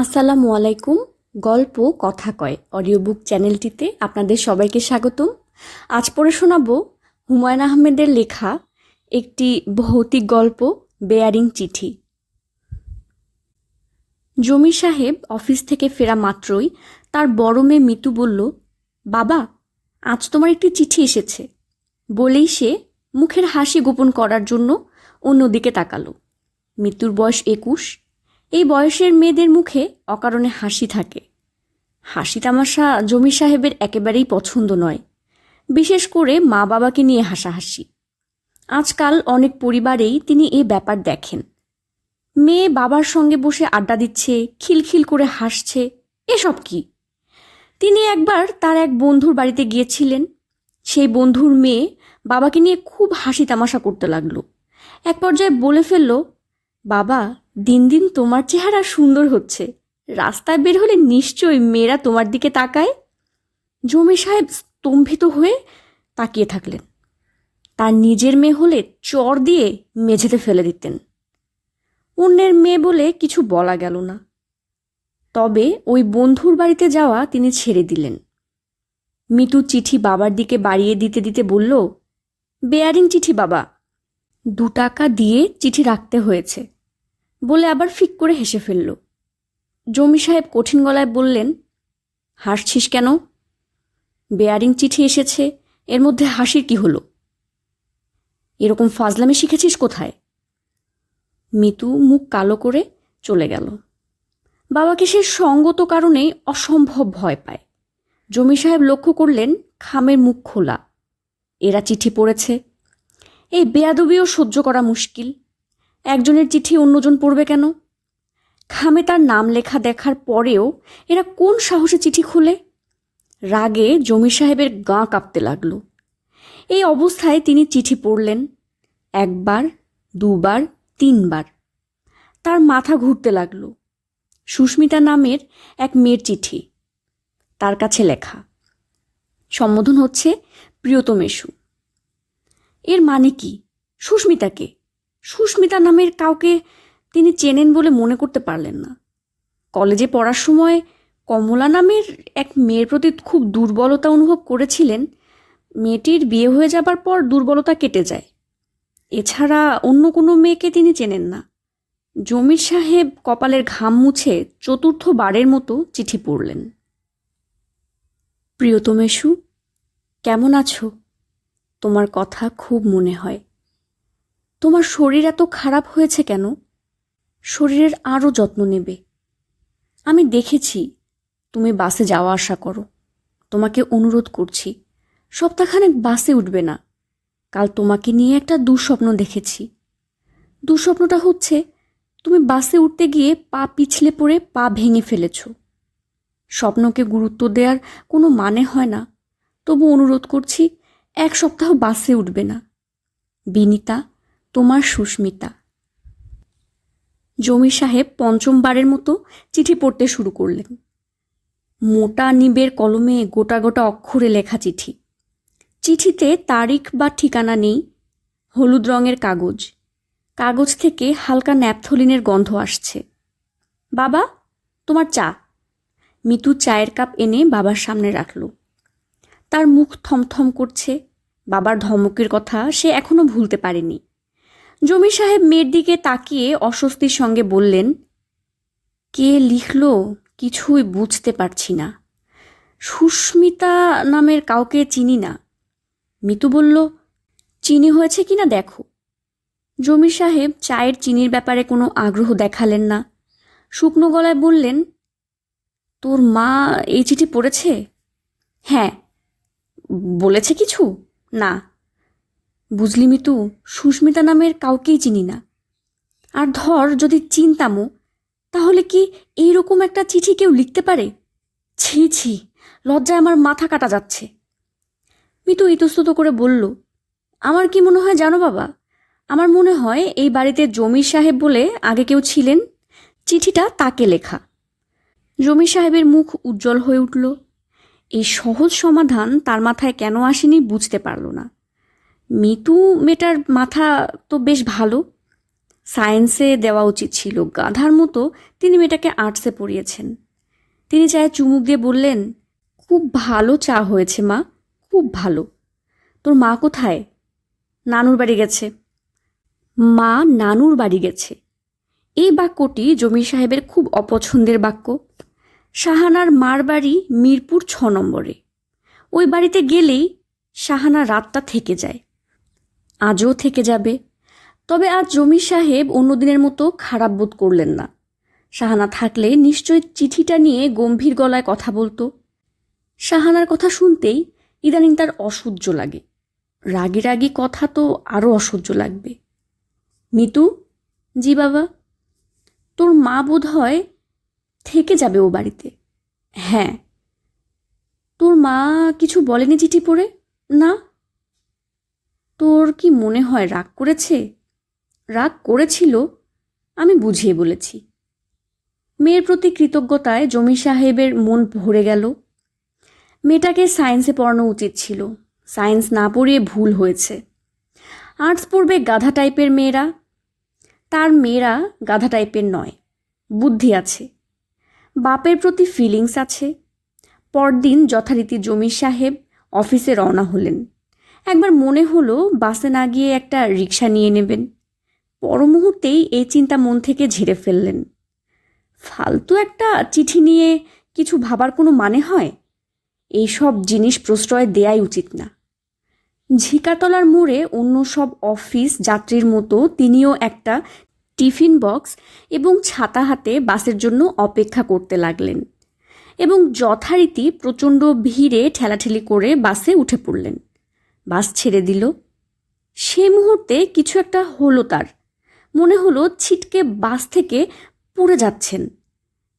আসসালামু আলাইকুম। গল্প কথা কয় অডিও বুক চ্যানেলটিতে আপনাদের সবাইকে স্বাগতম। আজ পড়ে শোনাব হুমায়ুন আহমেদের লেখা একটি ভৌতিক গল্প, বেয়ারিং চিঠি। জমির সাহেব অফিস থেকে ফেরা মাত্রই তার বড় মেয়ে মিতু বলল, বাবা, আজ তোমার একটি চিঠি এসেছে। বলেই সে মুখের হাসি গোপন করার জন্য অন্যদিকে তাকালো। মৃত্যুর বয়স একুশ এই বয়সের মেয়েদের মুখে অকারণে হাসি থাকে। হাসি তামাশা জমির সাহেবের একেবারেই পছন্দ নয়। বিশেষ করে মা বাবাকে নিয়ে হাসাহাসি। আজকাল অনেক পরিবারেই তিনি এই ব্যাপার দেখেন। মেয়ে বাবার সঙ্গে বসে আড্ডা দিচ্ছে, খিলখিল করে হাসছে, এসব কি? তিনি একবার তার এক বন্ধুর বাড়িতে গিয়েছিলেন। সেই বন্ধুর মেয়ে বাবাকে নিয়ে খুব হাসি তামাশা করতে লাগল। এক পর্যায়ে বলে ফেলল বাবা, দিন দিন তোমার চেহারা সুন্দর হচ্ছে। রাস্তায় বের হলে নিশ্চয়ই মেয়েরা তোমার দিকে তাকায়। জমি সাহেব স্তম্ভিত হয়ে তাকিয়ে থাকলেন। তার নিজের মেয়ে হলে চর দিয়ে মেঝেতে ফেলে দিতেন। অন্যের মেয়ে বলে কিছু বলা গেল না। তবে ওই বন্ধুর বাড়িতে যাওয়া তিনি ছেড়ে দিলেন। মিতু চিঠি বাবার দিকে বাড়িয়ে দিতে দিতে বলল, বেয়ারিং চিঠি বাবা দু টাকা দিয়ে চিঠি রাখতে হয়েছে। বলে আবার ফিক করে হেসে ফেলল। জমি সাহেব কঠিন গলায় বললেন, হাসছিস কেন? বেয়ারিং চিঠি এসেছে, এর মধ্যে হাসির কি হলো? এরকম ফাজলামি শিখেছিস কোথায়? মিতু মুখ কালো করে চলে গেল। বাবাকে সে সঙ্গত কারণেই অসম্ভব ভয় পায়। জমি সাহেব লক্ষ্য করলেন, খামের মুখ খোলা। এরা চিঠি পড়েছে এই বেয়াদবিও সহ্য করা মুশকিল। একজনের চিঠি অন্যজন পড়বে কেন? খামে তার নাম লেখা দেখার পরেও এরা কোন সাহসে চিঠি খুলে? রাগে জমি সাহেবের গা কাঁপতে লাগল। এই অবস্থায় তিনি চিঠি পড়লেন, একবার, দুবার, তিনবার। তার মাথা ঘুরতে লাগল। সুস্মিতা নামের এক মেয়ের চিঠি। তার কাছে লেখা। সম্বোধন হচ্ছে প্রিয়তমেশু এর মানে কি? সুস্মিতাকে সুস্মিতা নামের কাউকে তিনি চেনেন বলে মনে করতে পারলেন না। কলেজে পড়ার সময় কমলা নামের এক মেয়ের প্রতি খুব দুর্বলতা অনুভব করেছিলেন। মেয়েটির বিয়ে হয়ে যাবার পর দুর্বলতা কেটে যায়। এছাড়া অন্য কোনো মেয়েকে তিনি চেনেন না। জমির সাহেব কপালের ঘাম মুছে চতুর্থ বারের মতো চিঠি পড়লেন। প্রিয়তমেশু, কেমন আছো? তোমার কথা খুব মনে হয়। তোমার শরীর এত খারাপ হয়েছে কেন? শরীরের আরও যত্ন নেবে। আমি দেখেছি, তুমি বাসে যাওয়া আসা করো। তোমাকে অনুরোধ করছি, সপ্তাহখানেক বাসে উঠবে না। কাল তোমাকে নিয়ে একটা দুঃস্বপ্ন দেখেছি। দুঃস্বপ্নটা হচ্ছে, তুমি বাসে উঠতে গিয়ে পা পিছলে পড়ে পা ভেঙে ফেলেছ। স্বপ্নকে গুরুত্ব দেওয়ার কোনো মানে হয় না। তবু অনুরোধ করছি এক সপ্তাহ বাসে উঠবে না। বিনিতা, তোমার সুস্মিতা। জমির সাহেব পঞ্চমবারের মতো চিঠি পড়তে শুরু করলেন। মোটা নিবের কলমে গোটা গোটা অক্ষরে লেখা চিঠি। চিঠিতে তারিখ বা ঠিকানা নেই, হলুদ রঙের কাগজ। কাগজ থেকে হালকা ন্যাপথলিনের গন্ধ আসছে। বাবা, তোমার চা। মিতু চায়ের কাপ এনে বাবার সামনে রাখল। তার মুখ থমথম করছে বাবার ধমকের কথা সে এখনও ভুলতে পারেনি। জমি সাহেব মেয়ের দিকে তাকিয়ে অস্বস্তির সঙ্গে বললেন, কে লিখল? কিছুই বুঝতে পারছি না। সুস্মিতা নামের কাউকে চিনি না। মিতু বলল, চিনি হয়েছে কি না দেখো। জমির সাহেব চায়ের চিনির ব্যাপারে কোনো আগ্রহ দেখালেন না। শুকনো গলায় বললেন, তোর মা এই চিঠি পড়েছে? হ্যাঁ। বলেছে কিছু? না বুঝলি মিতু সুস্মিতা নামের কাউকেই চিনি না। আর ধর, যদি চিনতামও, তাহলে কি এইরকম একটা চিঠি কেউ লিখতে পারে? ছি ছি, লজ্জায় আমার মাথা কাটা যাচ্ছে। মিতু ইতস্তত করে বলল, আমার কি মনে হয় জানো বাবা? আমার মনে হয় এই বাড়িতে জমির সাহেব বলে আগে কেউ ছিলেন। চিঠিটা তাকে লেখা। জমির সাহেবের মুখ উজ্জ্বল হয়ে উঠল। এই সহজ সমাধান তার মাথায় কেন আসেনি বুঝতে পারল না। মিতু মেয়েটার মাথা তো বেশ ভালো। সায়েন্সে দেওয়া উচিত ছিল। গাধার মতো তিনি মেয়েটাকে আর্টসে পড়িয়েছেন। তিনি চায়ে চুমুক দিয়ে বললেন, খুব ভালো চা হয়েছে মা, খুব ভালো। তোর মা কোথায়? নানুর বাড়ি গেছে। মা নানুর বাড়ি গেছে? এই বাক্যটি জমির সাহেবের খুব অপছন্দের বাক্য। শাহানার মার বাড়ি মিরপুর ছ নম্বরে। ওই বাড়িতে গেলেই শাহানা রাতটা থেকে যায়। আজও থেকে যাবে। তবে আজ জমির সাহেব অন্যদিনের মতো খারাপ বোধ করলেন না। শাহানা থাকলে নিশ্চয় চিঠিটা নিয়ে গম্ভীর গলায় কথা বলতো। শাহানার কথা শুনতেই ইদানিং তার অসহ্য লাগে। রাগি রাগি কথা তো আরও অসহ্য লাগবে। মিতু, জি বাবা, তোর মা বোধ হয় থেকে যাবে ও বাড়িতে। হ্যাঁ। তোর মা কিছু বলেনি চিঠি পড়ে? না। তোর কি মনে হয় রাগ করেছে? রাগ করেছিল, আমি বুঝিয়ে বলেছি। মেয়ের প্রতি কৃতজ্ঞতায় জমি সাহেবের মন ভরে গেল। মেয়েটাকে সায়েন্সে পড়ানো উচিত ছিল। সায়েন্স না পড়িয়ে ভুল হয়েছে। আর্টস পড়বে গাধা টাইপের মেয়েরা। তার মেয়েরা গাধা টাইপের নয়। বুদ্ধি আছে। বাপের প্রতি ফিলিংস আছে। পরদিন যথারীতি জমির সাহেব অফিসে রওনা হলেন। একবার মনে হলো বাসে না গিয়ে একটা রিক্সা নিয়ে নেবেন। পর মুহূর্তেই এই চিন্তা মন থেকে ঝেড়ে ফেললেন। ফালতু একটা চিঠি নিয়ে কিছু ভাবার কোনো মানে হয়? এইসব জিনিস প্রশ্রয় দেয়াই উচিত না। ঝিকাতলার মোড়ে অন্য সব অফিস যাত্রীর মতো তিনিও একটা টিফিন বক্স এবং ছাতা হাতে বাসের জন্য অপেক্ষা করতে লাগলেন এবং যথারীতি প্রচণ্ড ভিড়ে ঠেলাঠেলি করে বাসে উঠে পড়লেন। বাস ছেড়ে দিল। সে মুহূর্তে কিছু একটা হলো তার। মনে হলো ছিটকে বাস থেকে পড়ে যাচ্ছেন।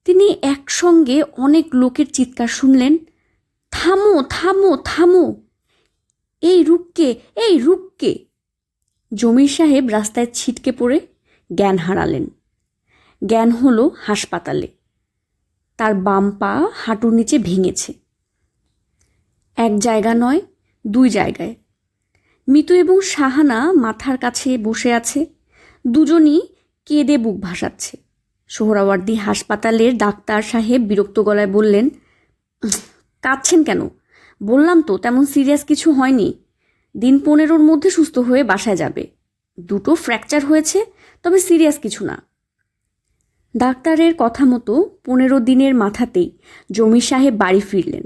তিনি একসঙ্গে অনেক লোকের চিৎকার শুনলেন। থামো থামো থামো! এই রুককে এই রুককে জমির সাহেব রাস্তায় ছিটকে পড়ে জ্ঞান হারালেন। জ্ঞান হলো হাসপাতালে। তার বাম পা হাঁটুর নিচে ভেঙেছে। এক জায়গা নয়, দুই জায়গায়। মিতু এবং সাহানা মাথার কাছে বসে আছে। দুজনই কেঁদে বুক ভাসাচ্ছে। সোহরাওয়ার্দী হাসপাতালের ডাক্তার সাহেব বিরক্ত গলায় বললেন কাঁদছেন কেন? বললাম তো তেমন সিরিয়াস কিছু হয়নি। দিন পনেরোর মধ্যে সুস্থ হয়ে বাসায় যাবে। দুটো ফ্র্যাকচার হয়েছে, তবে সিরিয়াস কিছু না। ডাক্তারের কথা মতো পনেরো দিনের মাথাতেই জমির সাহেব বাড়ি ফিরলেন।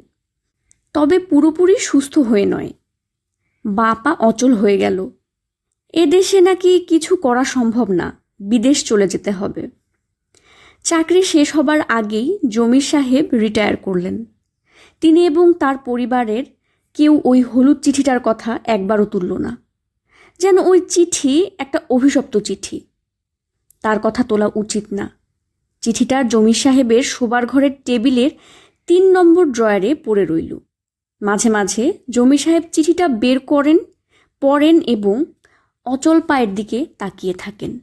তবে পুরোপুরি সুস্থ হয়ে নয়। বাপা অচল হয়ে গেল। এদেশে নাকি কিছু করা সম্ভব না, বিদেশ চলে যেতে হবে। চাকরি শেষ হবার আগেই জমির সাহেব রিটায়ার করলেন। তিনি এবং তার পরিবারের কেউ ওই হলুদ চিঠিটার কথা একবারও তুলল না। যেন ওই চিঠি একটা অভিশপ্ত চিঠি। তার কথা তোলা উচিত না। চিঠিটা জমির সাহেবের শোবার ঘরের টেবিলের তিন নম্বর ড্রয়ারে পড়ে রইল। মাঝে মাঝে জমি সাহেব চিঠিটা বের করেন, পড়েন এবং অচল পায়ের দিকে তাকিয়ে থাকেন।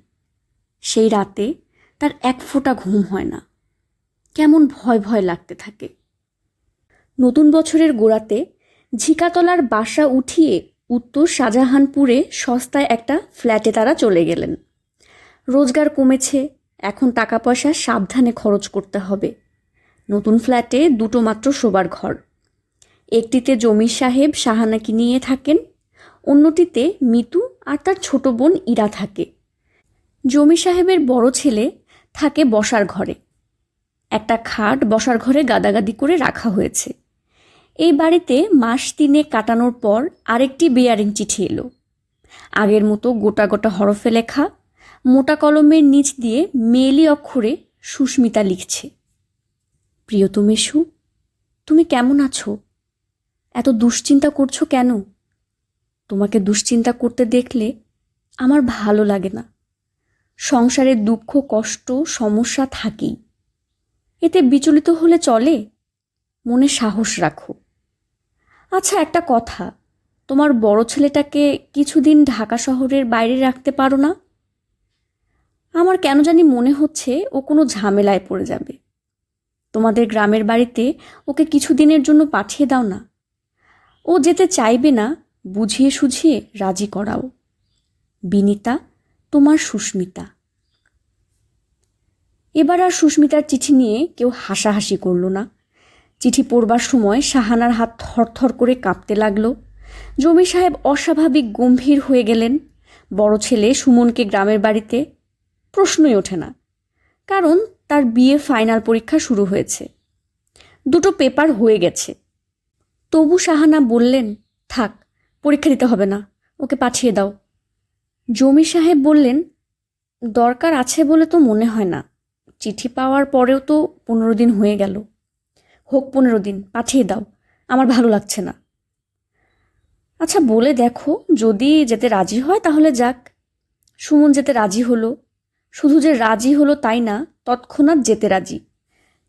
সেই রাতে তার এক ফোঁটা ঘুম হয় না। কেমন ভয় ভয় লাগতে থাকে। নতুন বছরের গোড়াতে ঝিকাতলার বাসা উঠিয়ে উত্তর শাহজাহানপুরে সস্তায় একটা ফ্ল্যাটে তারা চলে গেলেন। রোজগার কমেছে, এখন টাকা পয়সা সাবধানে খরচ করতে হবে। নতুন ফ্ল্যাটে দুটো মাত্র শোবার ঘর। একটিতে জমির সাহেব শাহানাকে নিয়ে থাকেন, অন্যটিতে মিতু আর তার ছোট বোন ইরা থাকে। জমি সাহেবের বড় ছেলে থাকে বসার ঘরে। একটা খাট বসার ঘরে গাদাগাদি করে রাখা হয়েছে। এই বাড়িতে মাস তিনে কাটানোর পর আরেকটি বেয়ারিং চিঠি এলো। আগের মতো গোটা গোটা হরফে লেখা, মোটা কলমের নিচ দিয়ে মেলি অক্ষরে সুস্মিতা লিখছে। প্রিয়তমেশু তুমি কেমন আছো? এত দুশ্চিন্তা করছ কেন? তোমাকে দুশ্চিন্তা করতে দেখলে আমার ভালো লাগে না। সংসারে দুঃখ, কষ্ট, সমস্যা থাকেই। এতে বিচলিত হলে চলে? মনে সাহস রাখো। আচ্ছা একটা কথা। তোমার বড় ছেলেটাকে কিছুদিন ঢাকা শহরের বাইরে রাখতে পারো না? আমার কেন জানি মনে হচ্ছে ও কোনো ঝামেলায় পড়ে যাবে। তোমাদের গ্রামের বাড়িতে ওকে কিছুদিনের জন্য পাঠিয়ে দাও না। ও যেতে চাইবে না, বুঝিয়ে সুঝিয়ে রাজি করাও। বিনিতা, তোমার সুস্মিতা। এবার আর সুস্মিতার চিঠি নিয়ে কেউ হাসাহাসি করল না। চিঠি পড়বার সময় শাহানার হাত থরথর করে কাঁপতে লাগল। জমি সাহেব অস্বাভাবিক গম্ভীর হয়ে গেলেন। বড় ছেলে সুমনকে গ্রামের বাড়িতে প্রশ্নই ওঠে না, কারণ তার বিয়ে ফাইনাল পরীক্ষা শুরু হয়েছে। দুটো পেপার হয়ে গেছে। তবু সাহানা বললেন, থাক, পরীক্ষা দিতে হবে না, ওকে পাঠিয়ে দাও। জমি সাহেব বললেন, দরকার আছে বলে তো মনে হয় না। চিঠি পাওয়ার পরেও তো পনেরো দিন হয়ে গেল। হোক পনেরো দিন, পাঠিয়ে দাও। আমার ভালো লাগছে না। আচ্ছা বলে দেখো, যদি যেতে রাজি হয় তাহলে যাক। সুমন যেতে রাজি হলো। শুধু যে রাজি হলো তাই না, তৎক্ষণাৎ যেতে রাজি।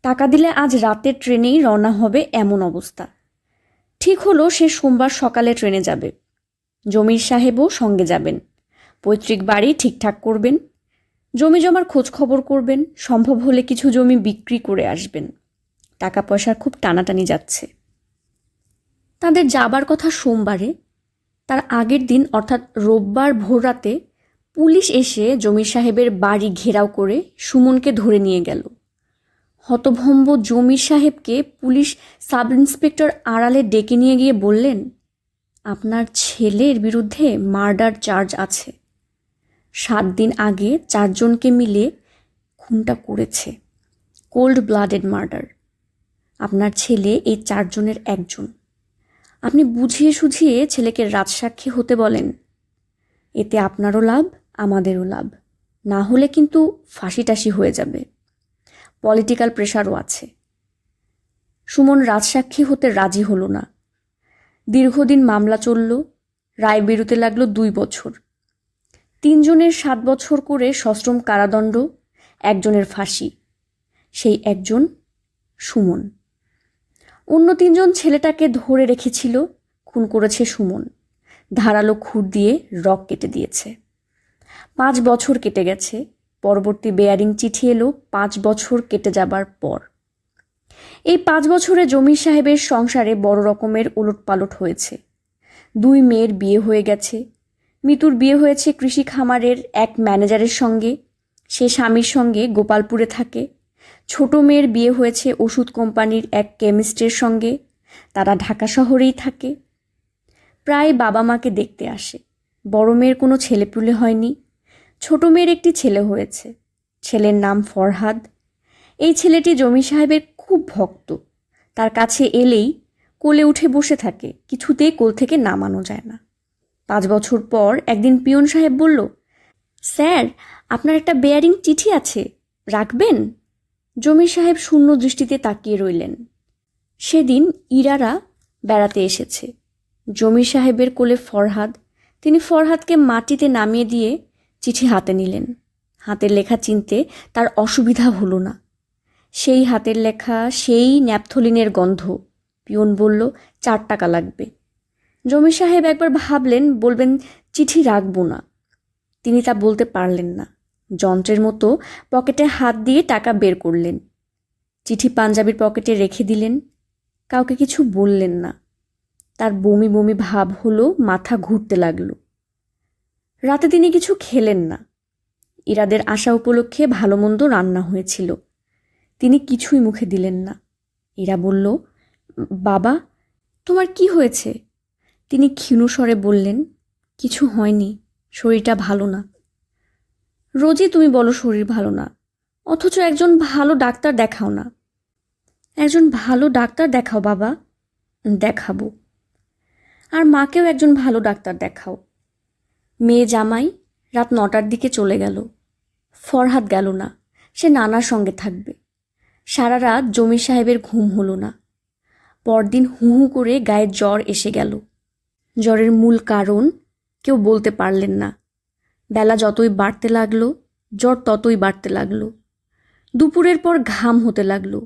টাকা দিলে আজ রাতের ট্রেনেই রওনা হবে এমন অবস্থা। ঠিক হলো, সে সোমবার সকালে ট্রেনে যাবে। জমির সাহেবও সঙ্গে যাবেন। পৈতৃক বাড়ি ঠিকঠাক করবেন। জমি জমার খোঁজ খবর করবেন। সম্ভব হলে কিছু জমি বিক্রি করে আসবেন। টাকা পয়সার খুব টানাটানি যাচ্ছে। তাদের যাবার কথা সোমবারে, তার আগের দিন, অর্থাৎ রোববার ভোররাতে, পুলিশ এসে জমির সাহেবের বাড়ি ঘেরাও করে সুমনকে ধরে নিয়ে গেল। হতভম্ব জমির সাহেবকে পুলিশ সাব ইন্সপেক্টর আড়ালে ডেকে নিয়ে গিয়ে বললেন, আপনার ছেলের বিরুদ্ধে মার্ডার চার্জ আছে। সাত দিন আগে চারজনকে মিলে খুনটা করেছে। Cold blooded murder. আপনার ছেলে এই চারজনের একজন। আপনি বুঝিয়ে সুঝিয়ে ছেলেকে রাজসাক্ষী হতে বলেন। এতে আপনারও লাভ, আমাদেরও লাভ। না হলে কিন্তু ফাঁসি টাসি হয়ে যাবে। পলিটিক্যাল প্রেশারও আছে। সুমন রাজসাক্ষী হতে রাজি হলো না। দীর্ঘদিন মামলা চলল, রায় বেরোতে লাগল দুই বছর। তিনজনের সাত বছর করে সশ্রম কারাদণ্ড, একজনের ফাঁসি, সেই একজন সুমন। অন্য তিনজন ছেলেটাকে ধরে রেখেছিল, খুন করেছে সুমন। ধারালো খুর দিয়ে রক কেটে দিয়েছে। পাঁচ বছর কেটে গেছে, পরবর্তী বেয়ারিং চিঠি এলো, পাঁচ বছর কেটে যাবার পর। এই পাঁচ বছরে জমির সাহেবের সংসারে বড় রকমের উলটপালট হয়েছে। দুই মেয়ের বিয়ে হয়ে গেছে। মিতুর বিয়ে হয়েছে কৃষি খামারের এক ম্যানেজারের সঙ্গে। সে স্বামীর সঙ্গে গোপালপুরে থাকে। ছোট মেয়ের বিয়ে হয়েছে ওষুধ কোম্পানির এক কেমিস্টের সঙ্গে। তারা ঢাকা শহরেই থাকে। প্রায় বাবা মাকে দেখতে আসে। বড় মেয়ের কোনো ছেলেপুলে হয়নি। ছোট মেয়ের একটি ছেলে হয়েছে। ছেলের নাম ফরহাদ। এই ছেলেটি জমি সাহেবের খুব ভক্ত। তার কাছে এলেই কোলে উঠে বসে থাকে। কিছুতেই কোল থেকে নামানো যায় না। পাঁচ বছর পর একদিন পিয়ন সাহেব বলল, স্যার, আপনার একটা বেয়ারিং চিঠি আছে। রাখবেন? জমির সাহেব শূন্য দৃষ্টিতে তাকিয়ে রইলেন। সেদিন ইরারা বেড়াতে এসেছে। জমির সাহেবের কোলে ফরহাদ, তিনি ফরহাদকে মাটিতে নামিয়ে দিয়ে চিঠি হাতে নিলেন। হাতের লেখা চিনতে তার অসুবিধা হলো না। সেই হাতের লেখা, সেই ন্যাপথলিনের গন্ধ। পিয়ন বলল, চার টাকা লাগবে। জমি সাহেব একবার ভাবলেন, বলবেন, চিঠি রাখব না। তিনি তা বলতে পারলেন না। যন্ত্রের মতো পকেটে হাত দিয়ে টাকা বের করলেন। চিঠি পাঞ্জাবির পকেটে রেখে দিলেন। কাউকে কিছু বললেন না। তার বমি বমি ভাব হলো, মাথা ঘুরতে লাগল। রাতে তিনি কিছু খেলেন না। ইরাদের আশা উপলক্ষে ভালো মন্দ রান্না হয়েছিল। তিনি কিছুই মুখে দিলেন না। এরা বলল, বাবা, তোমার কি হয়েছে? তিনি ক্ষীণস্বরে বললেন, কিছু হয়নি, শরীরটা ভালো না। রোজই তুমি বলো শরীর ভালো না। অথচ একজন ভালো ডাক্তার দেখাও না। একজন ভালো ডাক্তার দেখাও, বাবা। দেখাবো। আর মাকেও একজন ভালো ডাক্তার দেখাও। মেয়ে জামাই রাত নটার দিকে চলে গেল। ফরহাদ গেল না। সে নানার সঙ্গে থাকবে। সারা রাত জমির সাহেবের ঘুম হলো না। পরদিন হু হু করে গায়ে জ্বর এসে গেল। জ্বরের মূল কারণ কেউ বলতে পারলেন না। বেলা যতই বাড়তে লাগল, জ্বর ততই বাড়তে লাগল। দুপুরের পর ঘাম হতে লাগল।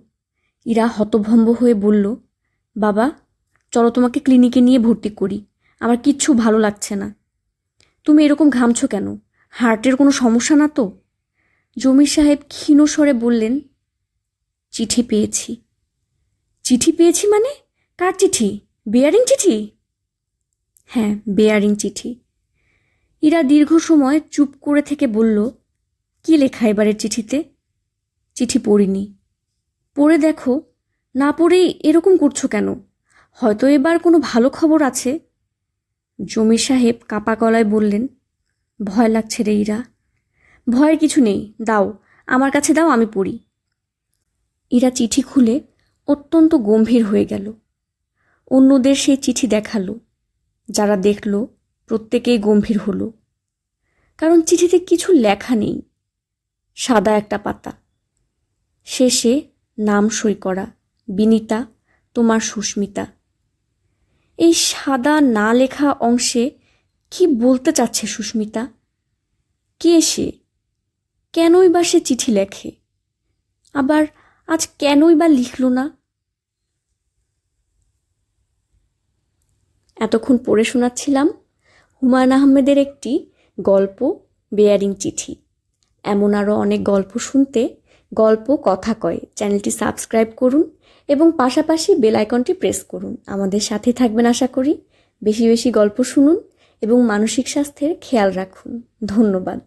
ইরা হতভম্ব হয়ে বলল, বাবা, চলো তোমাকে ক্লিনিকে নিয়ে ভর্তি করি। আমার কিচ্ছু ভালো লাগছে না। তুমি এরকম ঘামছো কেন? হার্টের কোনো সমস্যা না তো? জমির সাহেব ক্ষীণ স্বরে বললেন, চিঠি পেয়েছি। চিঠি পেয়েছি মানে? কার চিঠি? বেয়ারিং চিঠি? হ্যাঁ বেয়ারিং চিঠি। ইরা দীর্ঘ সময় চুপ করে থেকে বলল, কি লেখা এবারের চিঠিতে? চিঠি পড়িনি। পড়ে দেখো, না পড়েই এরকম করছ কেন? হয়তো এবার কোনো ভালো খবর আছে? জমির সাহেব কাপা গলায় বললেন, ভয় লাগছে রে ইরা। ভয়ের কিছু নেই, দাও, আমার কাছে দাও, আমি পড়ি। ইরা চিঠি খুলে অত্যন্ত গম্ভীর হয়ে গেল। অন্যদের সেই চিঠি দেখাল, যারা দেখল প্রত্যেকেই গম্ভীর হল। কারণ চিঠিতে কিছু লেখা নেই। সাদা একটা পাতা। শেষে নাম সই করা, বিনিতা, তোমার সুস্মিতা। এই সাদা না লেখা অংশে কি বলতে চাচ্ছে সুস্মিতা? কে সে? কেনই বা সে চিঠি লেখে? আবার আজ কেনই বা লিখল না? এতক্ষণ পড়ে শোনাচ্ছিলাম হুমায়ুন আহমেদের একটি গল্প বেয়ারিং চিঠি। এমন আরও অনেক গল্প শুনতে গল্প কথা কয়। চ্যানেলটি সাবস্ক্রাইব করুন এবং পাশাপাশি বেলাইকনটি প্রেস করুন। আমাদের সাথে থাকবেন আশা করি। বেশি বেশি গল্প শুনুন এবং মানসিক স্বাস্থ্যের খেয়াল রাখুন। ধন্যবাদ।